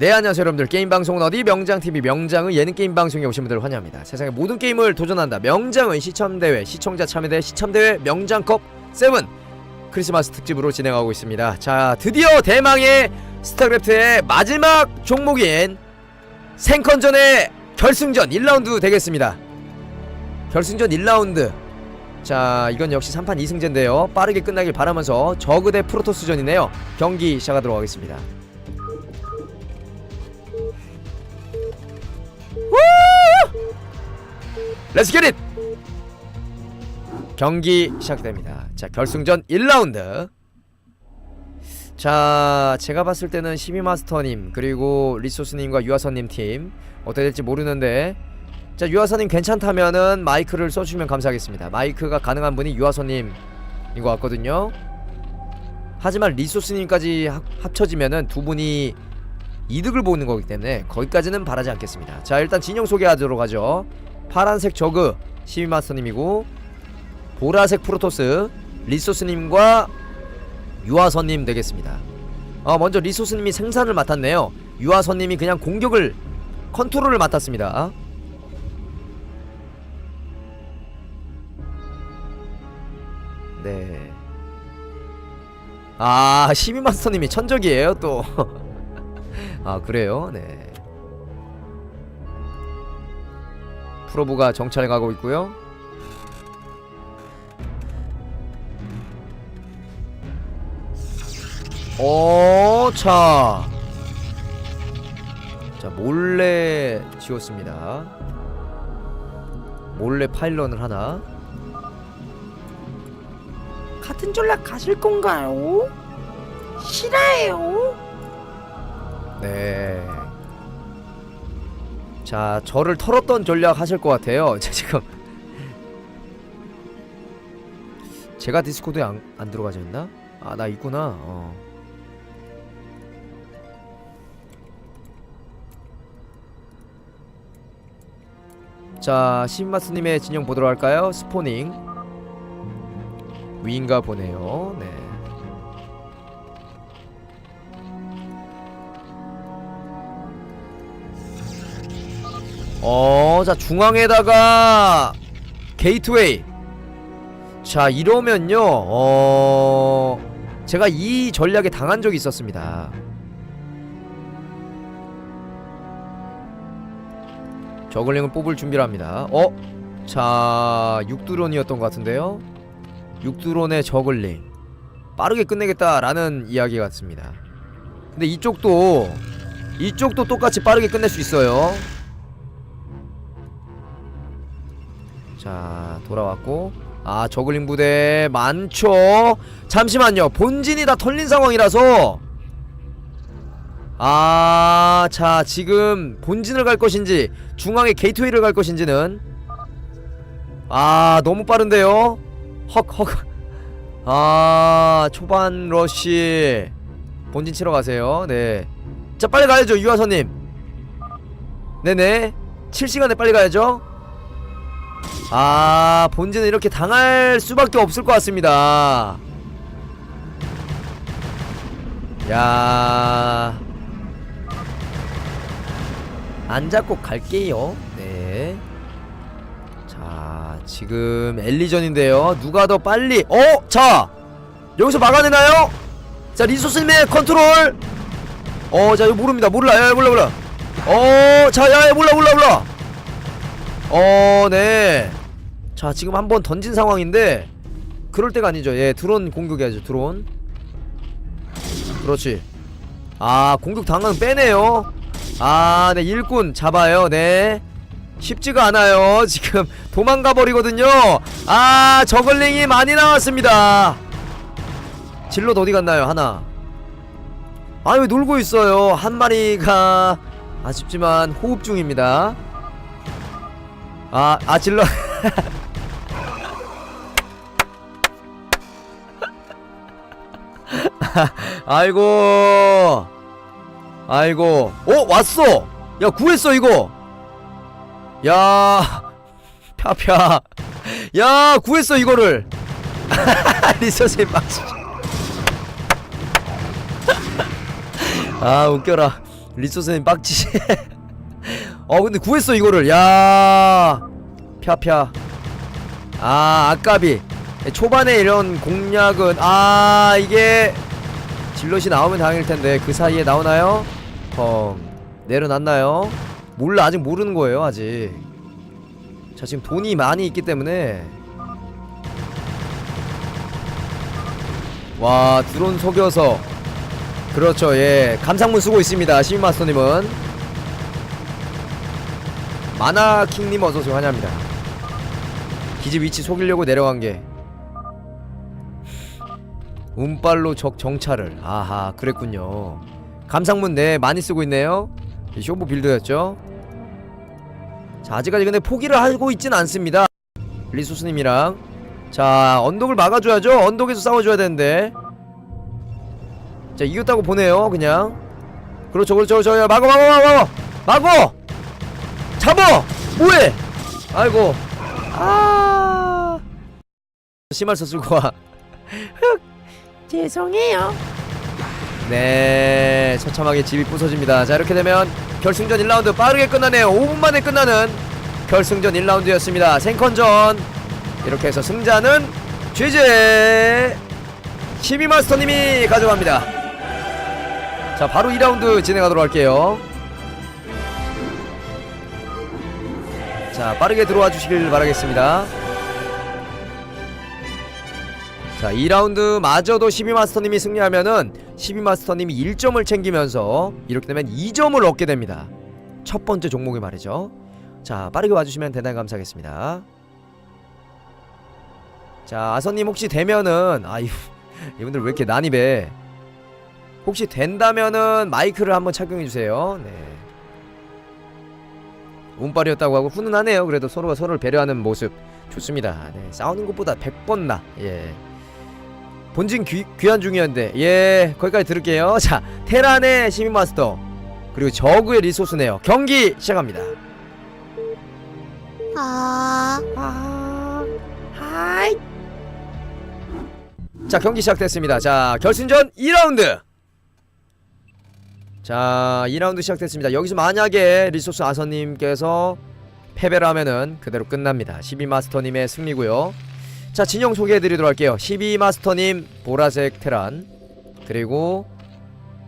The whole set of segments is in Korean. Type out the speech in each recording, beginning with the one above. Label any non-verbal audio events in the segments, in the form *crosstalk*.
네 안녕하세요 여러분들. 게임방송은 어디? 명장TV 명장의 예능게임 방송에 오신 분들을 환영합니다. 세상의 모든 게임을 도전한다. 명장의 시청대회 시청자 참여대회 시청대회 명장컵 7 크리스마스 특집으로 진행하고 있습니다. 자 드디어 대망의 스타크래프트의 마지막 종목인 생컨전의 결승전 1라운드 되겠습니다. 결승전 1라운드. 자 이건 역시 3판 2승제인데요. 빠르게 끝나길 바라면서 저그 대 프로토스전이네요. 경기 시작하도록 하겠습니다 렛츠 겟잇! 경기 시작됩니다. 자, 결승전 1라운드. 자, 제가 봤을 때는 시미마스터님 그리고 리소스님과 유아선님 팀 어떻게 될지 모르는데 자, 유아선님 괜찮다면은 마이크를 써주시면 감사하겠습니다. 마이크가 가능한 분이 유아선님인 것 같거든요. 하지만 리소스님까지 합, 합쳐지면은 두 분이 이득을 보는 거기 때문에 거기까지는 바라지 않겠습니다. 자, 일단 진영 소개하도록 하죠. 파란색 저그 시미마스터님이고 보라색 프로토스 리소스님과 유아선님 되겠습니다. 어, 먼저 리소스님이 생산을 맡았네요. 유아선님이 그냥 공격을 컨트롤을 맡았습니다. 네. 아, 시미마스터님이 천적이에요, 또. *laughs* 아, 그래요? 네. 프로브가 정찰 가고 있고요. 어, 자. 자, 몰래 지웠습니다. 몰래 파일런을 하나. 같은 전략 가실 건가요? 싫어요. 네. 자, 저를 털었던 전략 하실 것 같아요. *laughs* 자, 지금 제가 디스코드에 안, 안 들어가져 있나? 아, 나 있구나. 어. 자, 신마스님의 진영 보도록 할까요? 스포닝 위인가 보네요. 네. 어, 자 중앙에다가 게이트웨이. 자 이러면요, 어, 제가 이 전략에 당한 적이 있었습니다. 저글링을 뽑을 준비를 합니다. 어, 자 육드론이었던 것 같은데요. 육드론의 저글링 빠르게 끝내겠다라는 이야기 같습니다. 근데 이쪽도 이쪽도 똑같이 빠르게 끝낼 수 있어요. 자 돌아왔고. 아 저글링 부대 많죠? 잠시만요. 본진이 다 털린 상황이라서. 아 자 지금 본진을 갈 것인지 중앙에 게이트웨이를 갈 것인지는. 아 너무 빠른데요? 헉헉. 아 초반 러쉬. 본진 치러 가세요. 네자 빨리 가야죠 유아선님. 네네. 7시간에 빨리 가야죠 아 본진은 이렇게 당할 수밖에 없을 것 같습니다. 야... 안 잡고 갈게요. 네. 자 지금 엘리전인데요. 누가 더 빨리 어? 자 여기서 막아내나요? 자 리소스님의 컨트롤. 어 자 이거 모릅니다. 몰라. 야 몰라 몰라. 어 자 야 몰라 몰라 몰라. 어, 네. 자, 지금 한번 던진 상황인데 그럴 때가 아니죠. 예, 드론 공격해야죠. 드론. 그렇지. 아, 공격 당한 빼네요. 아, 네, 일꾼 잡아요. 네. 쉽지가 않아요. *laughs* 지금 도망가 버리거든요. 아, 저글링이 많이 나왔습니다. 질럿 어디 갔나요? 하나. 아, 왜 놀고 있어요? 한 마리가 아쉽지만 호흡 중입니다. 아, 아 질러. *laughs* *laughs* 아이고. 아이고. 어, 왔어. 야, 구했어 이거. 야. *laughs* 펴펴. 야, 구했어 이거를. *laughs* 리서스 막. 아, 웃겨라. 리소스님 빡치 어 근데 구했어 이거를 야 펴펴 아 아까비 초반에 이런 공략은 아 이게 질럿이 나오면 다행일 텐데 그 사이에 나오나요? 펑 내려놨나요? 몰라 아직 모르는 거예요 아직. 자 지금 돈이 많이 있기 때문에. 와 드론 속여서. 그렇죠 예. 감상문 쓰고 있습니다 시민마스터님은. 마나킹님 어서오세요 환영합니다. 기지 위치 속이려고 내려간 게 운빨로 적 정찰을. 아하 그랬군요. 감상문 네 많이 쓰고 있네요. 이 쇼부 빌드였죠? 자 아직까지 근데 포기를 하고 있진 않습니다. 리소스님이랑. 자 언덕을 막아줘야죠. 언덕에서 싸워줘야 되는데. 자 이겼다고 보네요 그냥. 그렇죠 그렇죠 그렇죠. 야, 막어 막어 막어 막어. 잡어! 뭐해? 아이고. 아. 심할서 쓸고 와 죄송해요. 네, 처참하게 집이 부서집니다. 자, 이렇게 되면 결승전 1라운드 빠르게 끝나네요. 5분 만에 끝나는 결승전 1라운드였습니다. 생컨전. 이렇게 해서 승자는 죄제 시비마스터님이 가져갑니다. 자, 바로 2라운드 진행하도록 할게요. 자, 빠르게 들어와 주시길 바라겠습니다. 자 2라운드 마저도 12마스터님이 승리하면은 12마스터님이 1점을 챙기면서 이렇게 되면 2점을 얻게 됩니다. 첫 번째 종목이 말이죠. 자 빠르게 와주시면 대단히 감사하겠습니다. 자 아서님 혹시 되면은 아유 *laughs* 이분들 왜 이렇게 난입해? 혹시 된다면은 마이크를 한번 착용해주세요. 네. 운빨이었다고 하고 훈훈하네요. 그래도 서로가 서로를 배려하는 모습. 좋습니다. 네 싸우는 것보다 100번 나예 본진 귀, 귀환 중이었는데 예 거기까지 들을게요. 자 테란의 시민 마스터 그리고 저그의 리소스네요. 경기 시작합니다. 아, 아, 하이. 자 경기 시작됐습니다. 자 결승전 2라운드. 자 2라운드 시작됐습니다. 여기서 만약에 리소스 아서님께서 패배를 하면은 그대로 끝납니다. 12마스터님의 승리고요 자 진영 소개해드리도록 할게요 12마스터님 보라색 테란 그리고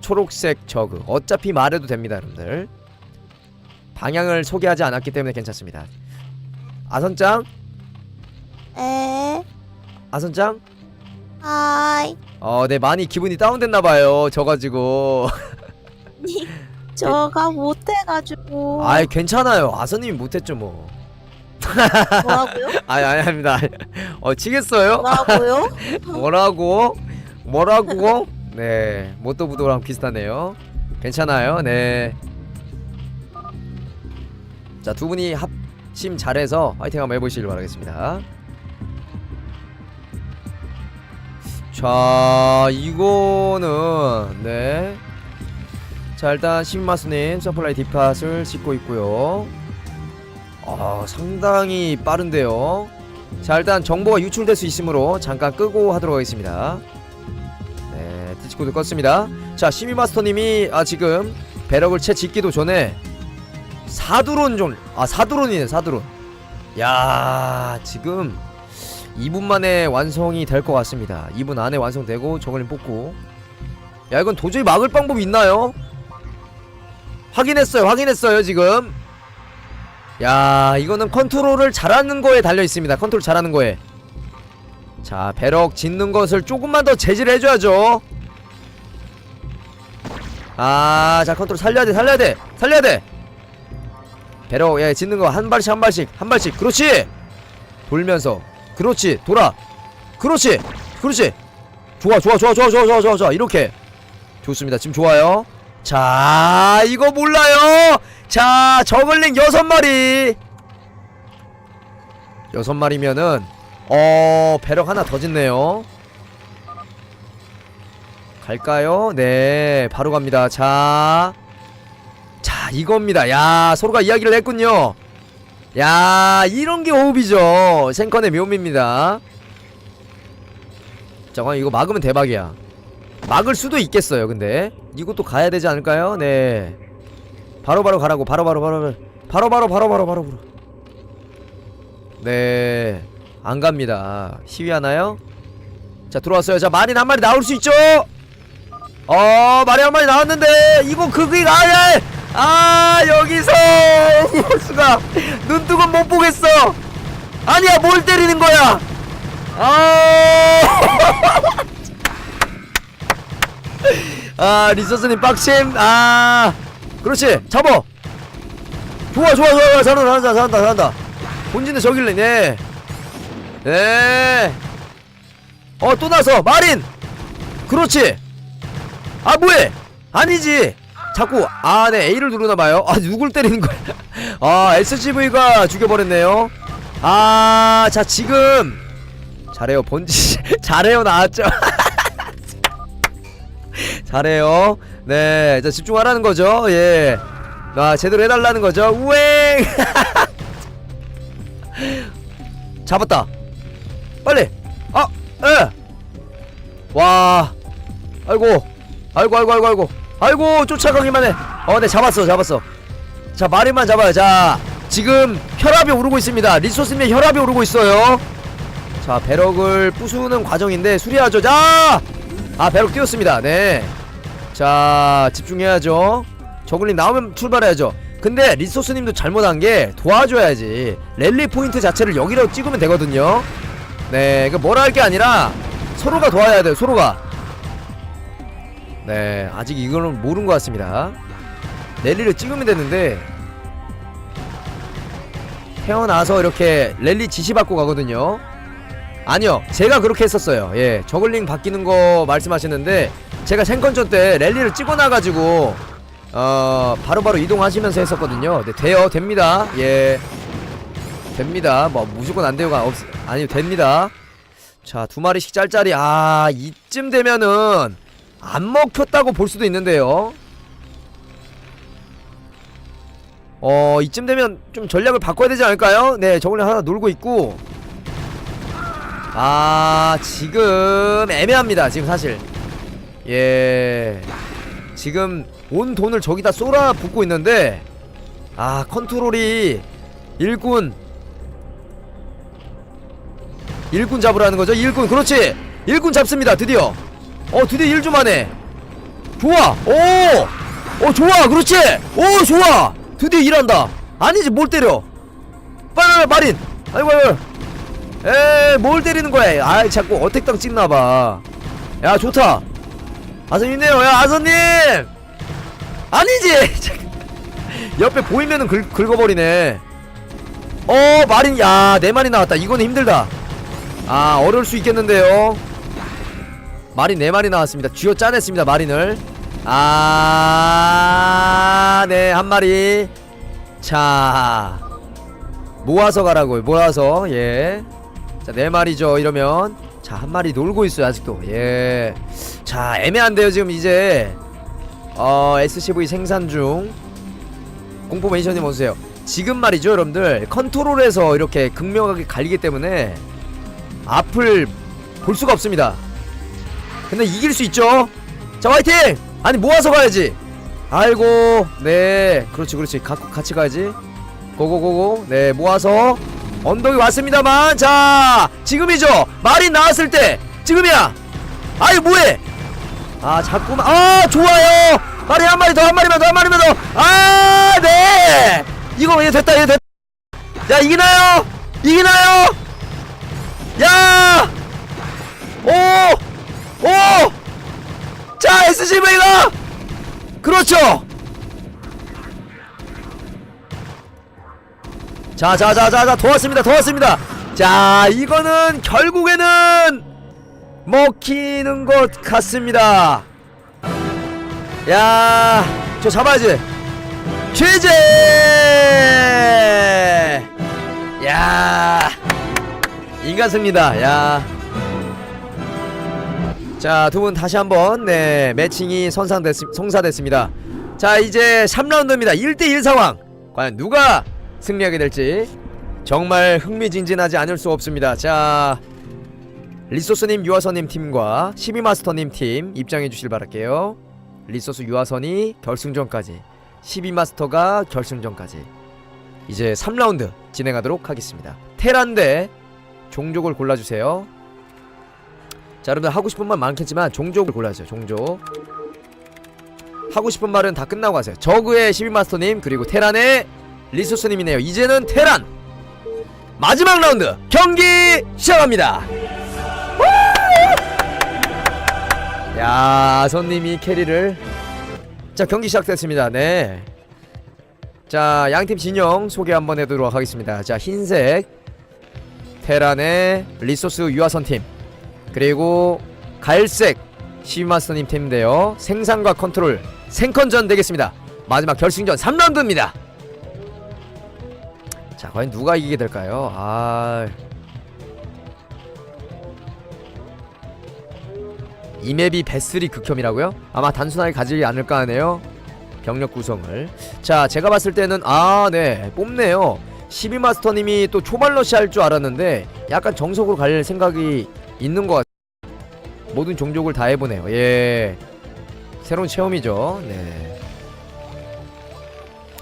초록색 저그 어차피 말해도 됩니다 여러분들 방향을 소개하지 않았기 때문에 괜찮습니다 아선짱 에, 아선짱 하이. 어, 네 많이 기분이 다운됐나봐요. 져가지고. 저가 못해가지고. 아이 괜찮아요. 아서님이 못했죠 뭐. 뭐라고요? *laughs* 아니 아니 아닙니다. 어 치겠어요? 뭐라고요? *laughs* 뭐라고? 뭐라고? 네 모토 부도랑 비슷하네요. 괜찮아요. 네. 자 두 분이 합심 잘해서 화이팅 한번 해보시길 바라겠습니다. 자 이거는 네. 자 일단 신마스님 서플라이 뒷팟을 싣고 있고요. 아 상당히 빠른데요. 자 일단 정보가 유출될 수 있으므로 잠깐 끄고 하도록 하겠습니다. 네 디스코드 껐습니다. 자 시미마스터님이 아 지금 배럭을 채 짓기도 전에 사드론 좀아 사드론이네 사드론. 야 지금 2분 만에 완성이 될 것 같습니다. 2분 안에 완성되고 저걸림 뽑고 야 이건 도저히 막을 방법이 있나요? 확인했어요 확인했어요 지금 야 이거는 컨트롤을 잘하는 거에 달려있습니다. 컨트롤 잘하는 거에. 자 배럭 짓는 것을 조금만 더 제지를 해줘야죠. 아자 컨트롤 살려야 돼 살려야 돼 살려야 돼. 배럭 예 짓는 거 한 발씩 한 발씩 한 발씩. 그렇지. 돌면서. 그렇지. 돌아. 그렇지. 그렇지. 좋아 좋아 좋아 좋아 좋아 좋아 좋아 이렇게. 좋습니다. 지금 좋아요. 자 이거 몰라요. 자 저글링 여섯 마리. 여섯 마리면은 어 배럭 하나 더 짓네요. 갈까요? 네 바로 갑니다. 자 자 이겁니다. 야 서로가 이야기를 했군요. 야 이런 게 호흡이죠. 생컨의 묘미입니다. 잠깐 이거 막으면 대박이야 막을 수도 있겠어요 근데 이것도 가야 되지 않을까요 네 바로바로 가라고 바로 바로 바로 바로 바로 바로 바로 바로 네. 안 갑니다. 시위하나요? 자, 들어왔어요. 자, 마린 한 마리 나올 수 있죠? 어, 마린 한 마리 나왔는데 이거 그게 아야. 아, 여기서 *laughs* 호수가 눈뜨고 못 보겠어. 아니야, 뭘 때리는 거야? 아! *laughs* 아, 리소스님 빡침. 아. 그렇지. 잡어. 좋아, 좋아, 좋아. 잘한다, 잘한다, 잘한다, 잘한다. 본진은 저길래, 네. 네. 어, 또 나서. 마린! 그렇지! 아, 뭐해! 아니지! 자꾸, 아, 네, A를 누르나봐요. 아, 누굴 때리는 거야? *laughs* 아, SCV가 죽여버렸네요. 아, 자, 지금. 잘해요, 본지. *laughs* 잘해요, 나왔죠? *laughs* *laughs* 잘해요. 네, 자, 집중하라는 거죠. 예. 아, 제대로 해달라는 거죠. 우eng! *laughs* 잡았다. 빨리. 아, 에. 와. 아이고. 아이고, 아이고, 아이고, 아이고. 아이고, 쫓아가기만 해. 어, 네, 잡았어, 잡았어. 자, 마리만 잡아요. 자, 지금 혈압이 오르고 있습니다. 리소스님의 혈압이 오르고 있어요. 자, 배럭을 부수는 과정인데 수리하죠. 자! 아, 배럭 띄웠습니다. 네. 자, 집중해야죠. 저글링 나오면 출발해야죠. 근데 리소스님도 잘못한 게 도와줘야지. 랠리 포인트 자체를 여기로 찍으면 되거든요. 네, 그 뭐라 할 게 아니라 서로가 도와야 돼요. 서로가. 네, 아직 이거는 모르는 것 같습니다. 랠리를 찍으면 되는데 태어나서 이렇게 랠리 지시받고 가거든요. 아니요, 제가 그렇게 했었어요. 예, 저글링 바뀌는 거 말씀하시는데 제가 생컨전 때 랠리를 찍어놔가지고 어 바로 바로 이동하시면서 했었거든요. 네, 돼요, 됩니다. 예, 됩니다. 뭐 무조건 안 돼요가 없 아니 됩니다. 자, 두 마리씩 짤짤이. 아, 이쯤 되면은 안 먹혔다고 볼 수도 있는데요. 어, 이쯤 되면 좀 전략을 바꿔야 되지 않을까요? 네, 저걸링 하나 놀고 있고. 아, 지금 애매합니다. 지금 사실. 예. 지금 온 돈을 저기다 쏟아 붓고 있는데 아, 컨트롤이 일꾼. 일꾼 잡으라는 거죠? 일꾼 그렇지. 일꾼 잡습니다 드디어. 어 드디어 일주 만에 좋아. 오어 좋아 그렇지. 오 좋아. 드디어 일한다. 아니지 뭘 때려. 빨리 빨리 마린. 아이고 아이고 에뭘 때리는 거야? 아 자꾸 어택당 찍나봐. 야 좋다. 아선님 있네요. 야 아선님! 아니지! *laughs* 옆에 보이면은 긁, 긁어버리네. 어 마린 야네 마리 나왔다. 이거는 힘들다. 아 어려울 수 있겠는데요? 마린 4마리 나왔습니다. 쥐어 짜냈습니다 마린을. 아네 한 마리. 자 모아서 가라고요 모아서. 예 자 4마리죠 이러면. 자 한 마리 놀고 있어요 아직도. 예 자 애매한데요 지금 이제. 어 SCV 생산 중. 공포 메이션님 어서오세요. 지금 말이죠 여러분들. 컨트롤에서 이렇게 극명하게 갈리기 때문에 앞을 볼 수가 없습니다. 근데 이길 수 있죠. 자 화이팅! 아니 모아서 가야지. 아이고 네. 그렇지 그렇지. 가, 같이 가야지. 고고고고. 네 모아서 언덕이 왔습니다만 자 지금이죠. 말이 나왔을 때 지금이야. 아이 뭐해? 아 자꾸만 아 좋아요. 말이 한 마리 더 한 마리만 더 한 마리만 더. 아 네. 이거 얘 됐다 얘 됐다. 야 이기나요? 이기나요? 야! 오! 오! 자, SCV가! 그렇죠! 자, 자, 자, 자, 자, 도왔습니다, 도왔습니다! 자, 이거는 결국에는 먹히는 것 같습니다. 야, 저 잡아야지. 최재! 야! 인간 승리다. 야. 자, 두 분 다시 한번 네, 매칭이 선상됐 성사됐습니다. 자, 이제 3라운드입니다. 1대 1 상황. 과연 누가 승리하게 될지 정말 흥미진진하지 않을 수 없습니다. 자, 리소스님, 유아선님 팀과 12마스터님 팀 입장해 주실 바랄게요. 리소스 유아선이 결승전까지 12마스터가 결승전까지 이제 3라운드 진행하도록 하겠습니다. 테란 대 종족을 골라주세요. 자 여러분들 하고 싶은 말 많겠지만 종족을 골라주세요. 종족 하고 싶은 말은 다 끝나고 하세요. 저그의 12마스터님 그리고 테란의 리소스님이네요. 이제는 테란 마지막 라운드 경기 시작합니다. 야 손님이 캐리를 자 경기 시작됐습니다. 네. 자 양팀 진영 소개 한번 해도록 하겠습니다. 자 흰색 테란의 리소스 유아선 팀 그리고 갈색 시마스터님 팀인데요. 생산과 컨트롤 생컨전 되겠습니다. 마지막 결승전 3라운드입니다. 자 과연 누가 이기게 될까요? 아. 이 맵이 베스리 극혐이라고요? 아마 단순하게 가지지 않을까 하네요. 병력 구성을. 자, 제가 봤을 때는 아, 네. 뽑네요. 12마스터님이 또 초발러시 할 줄 알았는데 약간 정석으로 갈 생각이 있는 것 같아요. 모든 종족을 다 해보네요. 예. 새로운 체험이죠. 네.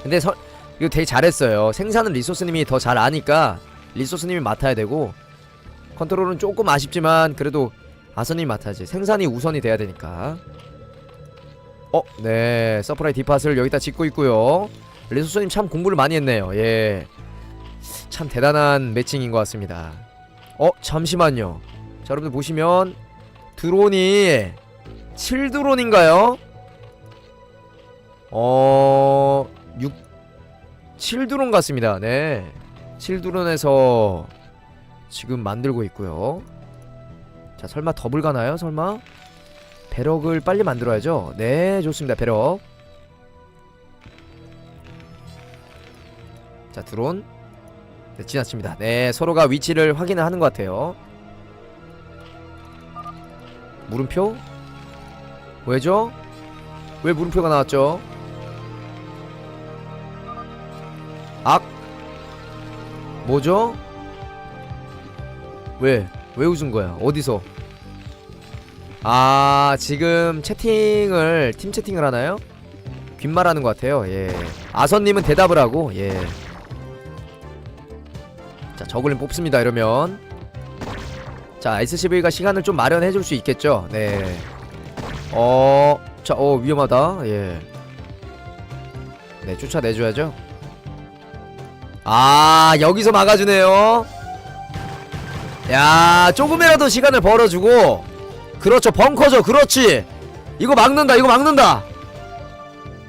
근데 서, 이거 되게 잘했어요. 생산은 리소스님이 더 잘 아니까 리소스님이 맡아야 되고 컨트롤은 조금 아쉽지만 그래도 아선이 맡아야지 생산이 우선이 돼야 되니까 어? 네 서프라이 디팟을 여기다 짓고 있고요 리소스님 참 공부를 많이 했네요 예 참 대단한 매칭인 것 같습니다 어? 잠시만요 자 여러분들 보시면 드론이 7드론인가요? 어... 6... 7드론 같습니다. 네. 7드론에서 지금 만들고 있고요. 자 설마 더블 가나요? 설마? 배럭을 빨리 만들어야죠. 네 좋습니다. 배럭. 자 드론. 네, 지나칩니다. 네 서로가 위치를 확인을 하는 것 같아요. 물음표? 왜죠? 왜 물음표가 나왔죠 뭐죠 왜 왜 웃은 거야? 어디서? 아 지금 채팅을 팀 채팅을 하나요? 귓말하는 것 같아요. 예. 아선님은 대답을 하고 예. 자 저글링 뽑습니다. 이러면 자 SCV가 시간을 좀 마련해 줄 수 있겠죠. 네. 어, 자, 어 위험하다. 예. 네 쫓아내줘야죠. 아 여기서 막아주네요. 야 조금이라도 시간을 벌어주고 그렇죠 벙커죠 그렇지 이거 막는다 이거 막는다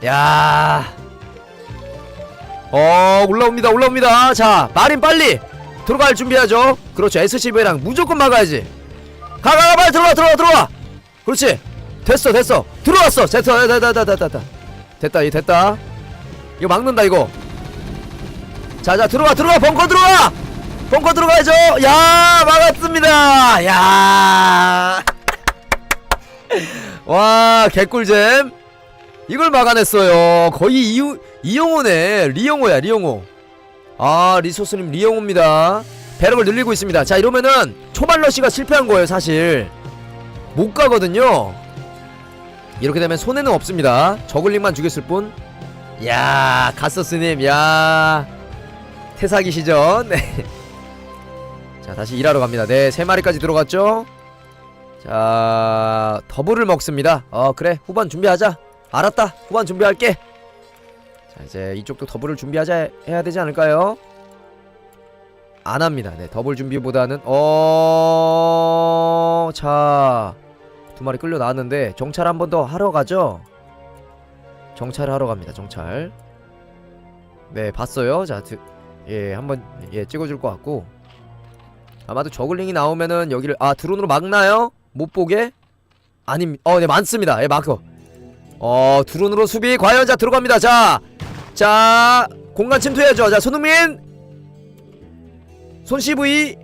야 어, 올라옵니다, 올라옵니다. 자, 마린 빨리 들어갈 준비하죠. 그렇죠. SCV랑 무조건 막아야지. 가, 가, 가, 빨리 들어와, 들어와, 들어와. 그렇지. 됐어, 됐어. 들어왔어. 됐어, 됐다, 됐다, 됐다, 됐다. 됐다. 이거 막는다, 이거. 자, 자, 들어와, 들어와, 벙커 들어와. 벙커 들어가야죠. 야, 막았습니다. 야. *laughs* 와, 개꿀잼. 이걸 막아냈어요. 거의 이유, 이용호네. 리용호야, 리용호. 아, 리소스님 리용호입니다. 배럭을 늘리고 있습니다. 자, 이러면은 초발러시가 실패한 거예요, 사실. 못 가거든요. 이렇게 되면 손해는 없습니다. 저글링만 죽였을 뿐. 야, 가서스님, 야. 태사기 시전. *laughs* 네. 자, 다시 일하러 갑니다. 네, 세 마리까지 들어갔죠? 자, 더블을 먹습니다. 어, 그래. 후반 준비하자. 알았다. 후반 준비할게. 자, 이제 이쪽도 더블을 준비하자 해야 되지 않을까요? 안 합니다. 네, 더블 준비보다는 어, 자, 두 마리 끌려 나왔는데 정찰 한 번 더 하러 가죠. 정찰을 하러 갑니다. 정찰. 네, 봤어요. 자, 드, 예, 한번 예 찍어줄 것 같고 아마도 저글링이 나오면은 여기를 아 드론으로 막나요? 못 보게? 아님, 어, 네 많습니다. 예, 마크. 어, 드론으로 수비 과연 자 들어갑니다. 자, 자 공간 침투해야죠. 자 손흥민, 손 CV,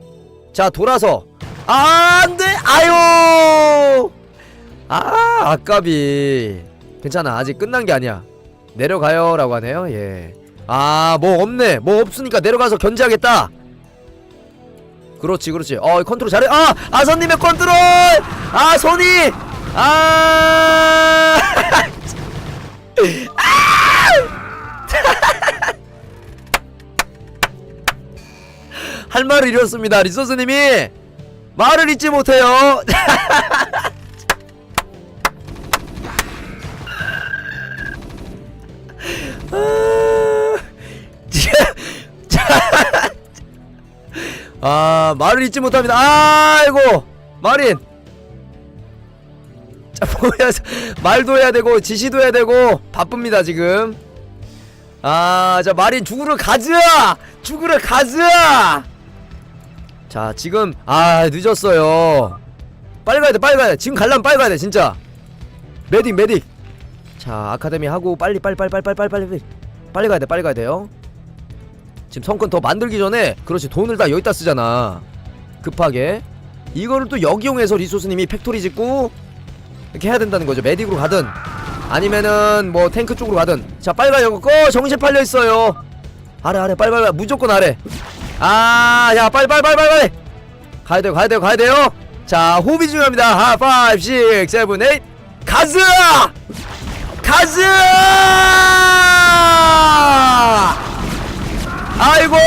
자 돌아서 아, 안돼, 아유, 아 아까비. 괜찮아, 아직 끝난 게 아니야. 내려가요 라고 하네요. 예. 아, 뭐 없네. 뭐 없으니까 내려가서 견제하겠다. 그렇지, 그렇지. 어, 컨트롤 잘해. 아, 아선님의 컨트롤. 아, 손이. 아. *laughs* 할 말을 잃었습니다. 리소스님이 말을 잊지 못해요. *laughs* 아. 아 말을 잊지 못합니다. 아이고 마린. 자 *laughs* 뭐야 말도 해야 되고 지시도 해야 되고 바쁩니다 지금. 아자 마린 죽으러 가자 죽으러 가자. 자 지금 아 늦었어요. 빨리 가야 돼 빨리 가야 돼 지금 갈라면 빨리 가야 돼 진짜. 메딕 메딕. 자 아카데미 하고 빨리 빨리 빨리 빨리 빨리 빨리 빨리 빨리 가야 돼 빨리 가야 돼요. 지금 성권 더 만들기 전에 그렇지 돈을 다 여기다 쓰잖아. 급하게. 이거를 또 역이용해서 리소스님이 팩토리 짓고 이렇게 해야 된다는 거죠. 메딕으로 가든 아니면은 뭐 탱크 쪽으로 가든. 자 빨리 가요 꺼! 정신 팔려 있어요. 아래 아래 빨리 빨리 빨리. 무조건 아래. 아야 빨리 빨리 빨리 빨리. 빨리 가야 돼요 가야 돼요 가야 돼요. 자 호흡이 중요합니다. 하 5 6 7 8 가즈 가즈 아이고! *laughs*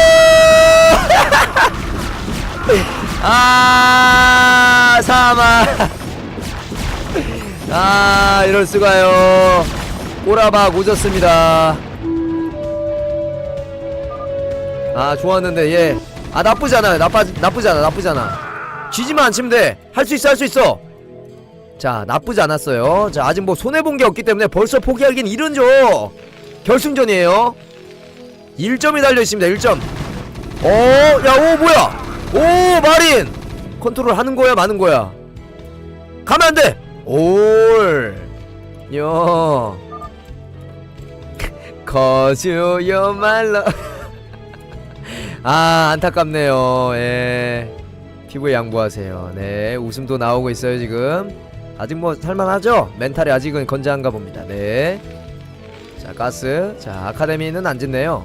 아 사마. 아 이럴 수가요. 꼬라박 오졌습니다. 아 좋았는데 예 아 나쁘지 않아요. 나빠 나쁘지 않아 나쁘지 않아. 쥐지만 안 치면 돼할 수 있어 할 수 있어. 자 나쁘지 않았어요. 자 아직 뭐 손해본 게 없기 때문에 벌써 포기하긴 이른죠. 결승전이에요 1점이 달려있습니다 1점. 어? 야오 뭐야? 오 마린! 컨트롤 하는 거야 마는 거야? 가면 안돼! 올! 요. *laughs* 거주요 말로 *laughs* 아 안타깝네요. 예. 피부에 양보하세요. 네 웃음도 나오고 있어요 지금. 아직 뭐 살만하죠? 멘탈이 아직은 건장한가 봅니다. 네자 가스. 자 아카데미는 안 짓네요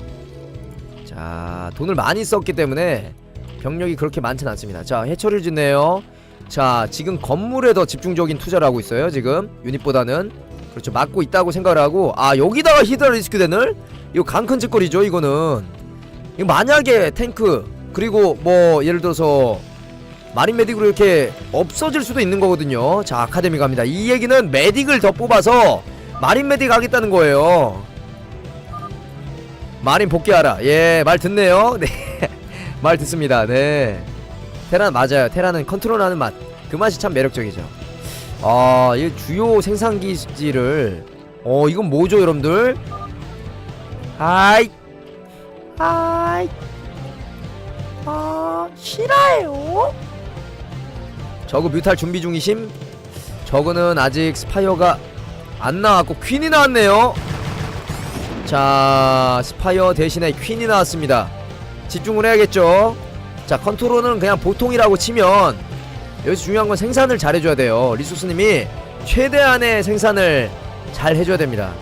자 돈을 많이 썼기 때문에 병력이 그렇게 많진 않습니다. 자 해처리를 짓네요. 자 지금 건물에 더 집중적인 투자를 하고 있어요 지금. 유닛보다는. 그렇죠. 막고 있다고 생각을 하고. 아 여기다가 히드라 리스크 덴을 이거 강큰 짓거리죠 이거는. 이거 만약에 탱크 그리고 뭐 예를 들어서 마린 메딕으로 이렇게 없어질 수도 있는 거거든요. 자 아카데미 갑니다. 이 얘기는 메딕을 더 뽑아서 마린 메딕 하겠다는 거예요 마린 복귀하라. 예 말 듣네요. *laughs* 네 말 듣습니다. 네. 테란 맞아요. 테란은 컨트롤하는 맛. 그 맛이 참 매력적이죠. 아 이 주요 생산 기지를 어 이건 뭐죠 여러분들? 하이. 하이. 아 싫어요? 저거 뮤탈 준비 중이심? 저거는 아직 스파이어가 안 나왔고 퀸이 나왔네요 자 스파이어 대신에 퀸이 나왔습니다. 집중을 해야겠죠? 자 컨트롤은 그냥 보통이라고 치면 여기서 중요한 건 생산을 잘 해줘야 돼요. 리소스님이 최대한의 생산을 잘 해줘야 됩니다.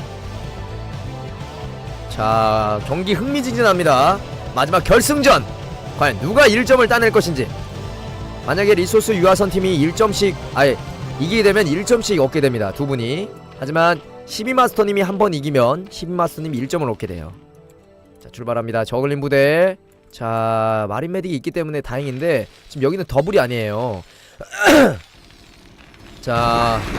자 경기 흥미진진합니다. 마지막 결승전. 과연 누가 1점을 따낼 것인지. 만약에 리소스 유아선 팀이 1점씩 아예 이기게 되면 1점씩 얻게 됩니다. 두 분이. 하지만 12마스터님이 한 번 이기면 12마스터님이 1점을 얻게 돼요. 자 출발합니다. 저글링 부대. 자 마린 메딕이 있기 때문에 다행인데 지금 여기는 더블이 아니에요. *clears throat* 자 *clears throat*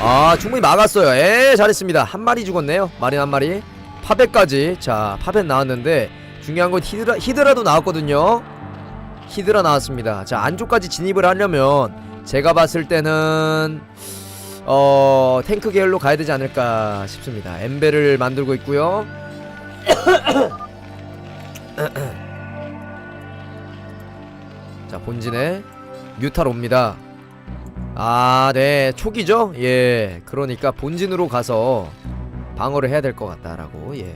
아 충분히 막았어요. 에 잘했습니다. 한 마리 죽었네요. 마린 한 마리. 파벳까지. 자 파벳 나왔는데 중요한 건 히드라, 히드라도 나왔거든요. 히드라 나왔습니다. 자 안쪽까지 진입을 하려면 제가 봤을 때는 어 탱크 계열로 가야 되지 않을까 싶습니다 엠벨을 만들고 있고요 *coughs* 자 본진에 뮤탈 옵니다 아, 네. 초기죠? 예. 그러니까 본진으로 가서 방어를 해야 될 것 같다라고. 예.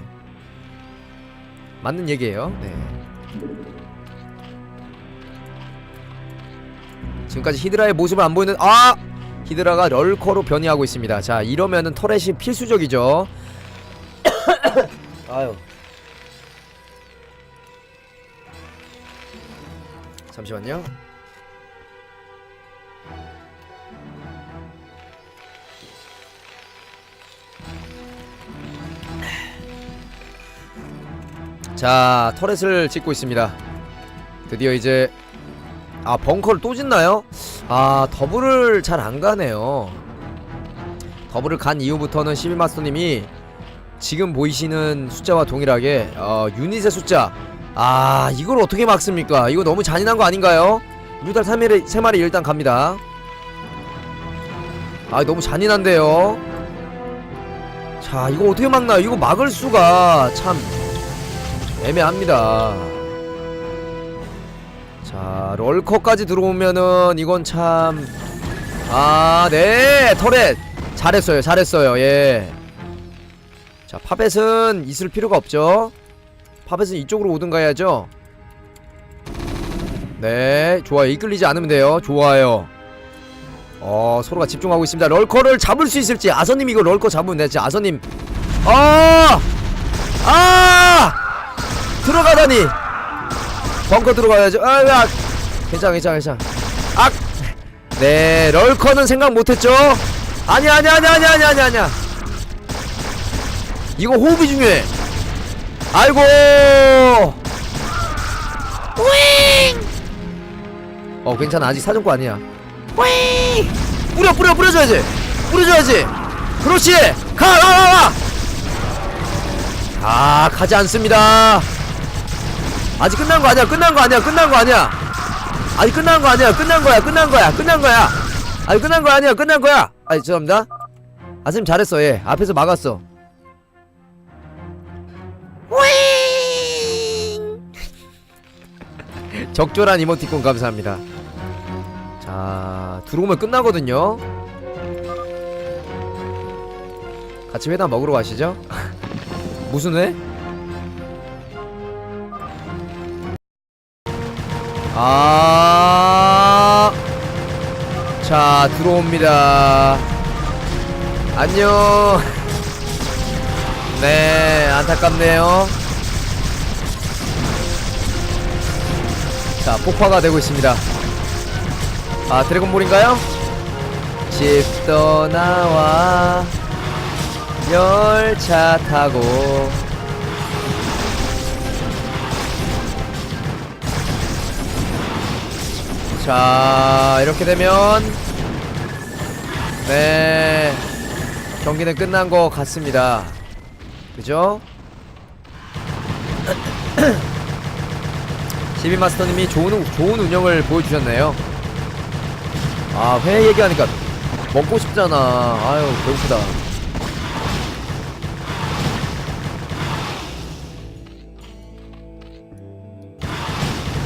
맞는 얘기예요. 네. 지금까지 히드라의 모습을 안 보이는 아! 히드라가 럴커로 변이하고 있습니다. 자, 이러면은 터렛이 필수적이죠. *coughs* 아유. 잠시만요. 자 터렛을 찍고 있습니다 드디어 이제 아 벙커를 또 짓나요? 아 더블을 잘 안 가네요. 더블을 간 이후부터는 12마스터님이 지금 보이시는 숫자와 동일하게 어, 유닛의 숫자. 아 이걸 어떻게 막습니까? 이거 너무 잔인한 거 아닌가요? 무달 3마리, 3마리 일단 갑니다. 아 너무 잔인한데요? 자 이거 어떻게 막나 이거 막을 수가 참 애매합니다 자 럴커까지 들어오면은 이건 참 아, 네, 터렛. 잘했어요, 잘했어요, 예. 자, 파벳은 있을 필요가 없죠. 파벳은 이쪽으로 오든가 해야죠. 네, 좋아요. 이끌리지 않으면 돼요. 좋아요. 어, 서로가 집중하고 있습니다. 럴커를 잡을 수 있을지. 아서님 이거 럴커 잡으면 되지. 아서님. 아! 아! 들어가다니. 벙커 들어가야죠. 아, 야. 괜찮아, 괜찮아, 괜찮아. 악! 네, 럴커는 생각 못했죠? 아니야, 아니야, 아니야, 아니야, 아니야, 아니야, 아니야. 이거 호흡이 중요해. 아이고! 어, 괜찮아. 아직 사정거 아니야. 뿌려, 뿌려, 뿌려줘야지. 뿌려줘야지. 그렇지. 가, 가, 가, 가. 아, 가지 않습니다. 아직 끝난 거 아니야. 끝난 거 아니야. 끝난 거 아니야. 아니 끝난 거 아니야. 끝난 거야. 끝난 거야. 끝난 거야. 아니 끝난 거 아니야. 끝난 거야. 아니 죄송합니다. 아쌤 잘했어. 예. 앞에서 막았어. *laughs* 적절한 이모티콘 감사합니다. 자, 들어오면 끝나거든요. 같이 회담 먹으러 가시죠. *laughs* 무슨 회? 아, 자 들어옵니다. 안녕. *laughs* 네, 안타깝네요. 자, 폭파가 되고 있습니다. 아, 드래곤볼인가요? 집 떠나와 열차 타고 자 이렇게 되면 네. 경기는 끝난 것 같습니다. 그죠? *clears throat* 12마스터님이 좋은, 좋은 운영을 보여주셨네요. 아 회 얘기하니까 먹고 싶잖아. 아유 배고프다.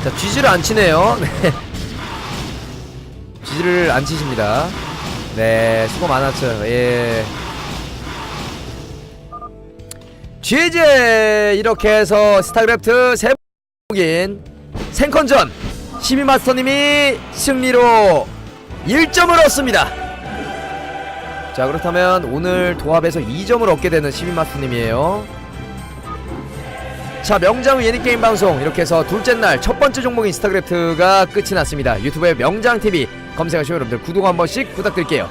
자 쥐지를 안 치네요 *laughs* 네 쥐지를 안 치십니다. 네 수고 많았죠. 예. 쥐지 이렇게 해서 스타크래프트 세복인 생컨전 12마스터님이 승리로 1점을 얻습니다. 자 그렇다면 오늘 도합에서 2점을 얻게 되는 12마스터님이에요. 자 명장 후 예능게임 방송. 이렇게 해서 둘째 날 첫 번째 종목인 스타크래프트가 끝이 났습니다. 유튜브에 명장TV 검색하시면 여러분들. 구독 한 번씩 부탁드릴게요